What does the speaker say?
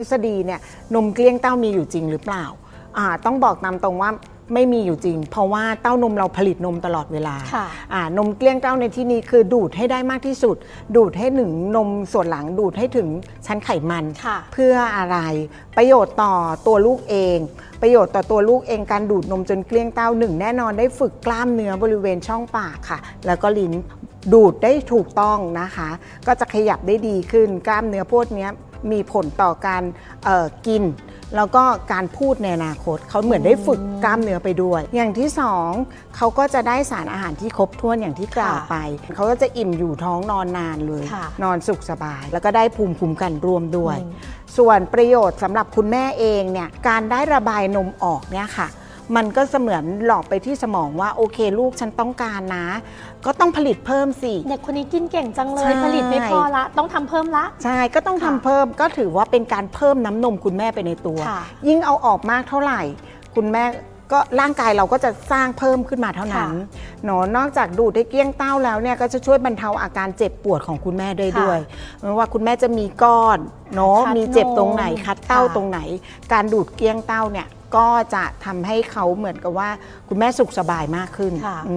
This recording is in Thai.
ทฤษฎีเนี่ยนมเกลี้ยงเต้ามีอยู่จริงหรือเปล่าอ่า ต้องบอกตามตรงว่าไม่มีอยู่จริง เพราะว่าเต้านมเราผลิตนมตลอดเวลาค่ะอ่านมเกลี้ยงเต้าในที่นี้คือดูดให้ได้มากที่สุด ดูดให้ถึงนมส่วนหลังดูดให้ถึงชั้นไขมันค่ะเพื่ออะไร ประโยชน์ต่อตัวลูกเอง ประโยชน์ต่อตัวลูกเองการดูดนมจนเกลี้ยงเต้าหนึ่งแน่นอนได้ฝึกกล้ามเนื้อบริเวณช่องปากค่ะ แล้วก็ลิ้นดูดได้ถูกต้องนะคะ ก็จะขยับได้ดีขึ้นกล้ามเนื้อพวกเนี้ย มีผลต่อการเอ่อกิน แล้วก็การพูดในอนาคต เขาเหมือนได้ฝึกกล้ามเนื้อไปด้วย อย่างที่สองเขาก็จะได้สารอาหารที่ครบถ้วนอย่างที่กล่าวค่ะไป เขาก็จะอิ่มอยู่ท้องนอนนานเลยค่ะนอนสุขสบาย แล้วก็ได้ภูมิคุ้มกันรวมด้วยอืมส่วนประโยชน์สำหรับคุณแม่เองเนี่ยการได้ระบายนมออกเนี่ยค่ะ มันก็เสมือนหลอกไปที่สมองว่าโอเคลูกฉันต้องการนะ ก็ต้องผลิตเพิ่มสิ เด็กคนนี้กินเก่งจังเลใช่ ย ผลิตไม่พอละ ต้องทำเพิ่มละ ใช่ก็ต้องทำค่ะเพิ่มก็ถือว่าเป็นการเพิ่มน้ำนมคุณแม่ไปในตัว ค่ะยิ่งเอาออกมากเท่าไหร่ คุณแม่ก็ร่างกายเราก็จะสร้างเพิ่มขึ้นมาเท่านั้นเนอะนอกจากดูดได้เกลี้ยงเต้าแล้วเนี่ยก็จะช่วยบรรเทาอาการเจ็บปวดของคุณแม่ได้ด้วยไม่ว่าคุณแม่จะมีก้อนเนาะคัดมีเจ็บตรงนมไหนคัดเต้าค่ะ ตรงไหน การดูดเกลี้ยงเต้าเนี่ย ก็จะทำให้เขาเหมือนกับว่าคุณแม่สุขสบายมากขึ้นค่ะ อืม